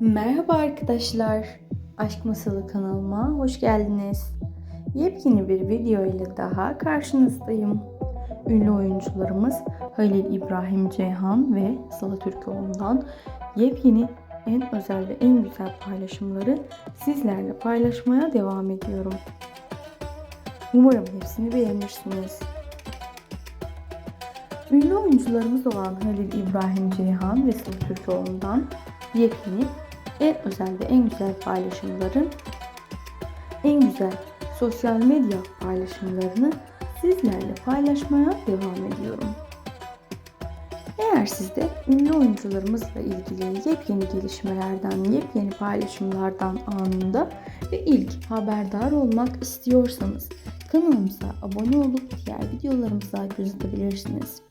Merhaba arkadaşlar. Aşk Masalı kanalıma hoş geldiniz. Yepyeni bir video ile daha karşınızdayım. Ünlü oyuncularımız Halil İbrahim Ceyhan ve Sıla Türkoğlu'ndan yepyeni en özel ve en güzel paylaşımları sizlerle paylaşmaya devam ediyorum. Umarım hepsini beğenirsiniz. Ünlü oyuncularımız olan Halil İbrahim Ceyhan ve Sıla Türkoğlu'ndan yepyeni en özel ve en güzel paylaşımların en güzel sosyal medya paylaşımlarını sizlerle paylaşmaya devam ediyorum. Eğer siz de ünlü oyuncularımızla ilgili yepyeni gelişmelerden, yepyeni paylaşımlardan anında ve ilk haberdar olmak istiyorsanız kanalımıza abone olup diğer videolarımıza göz atabilirsiniz.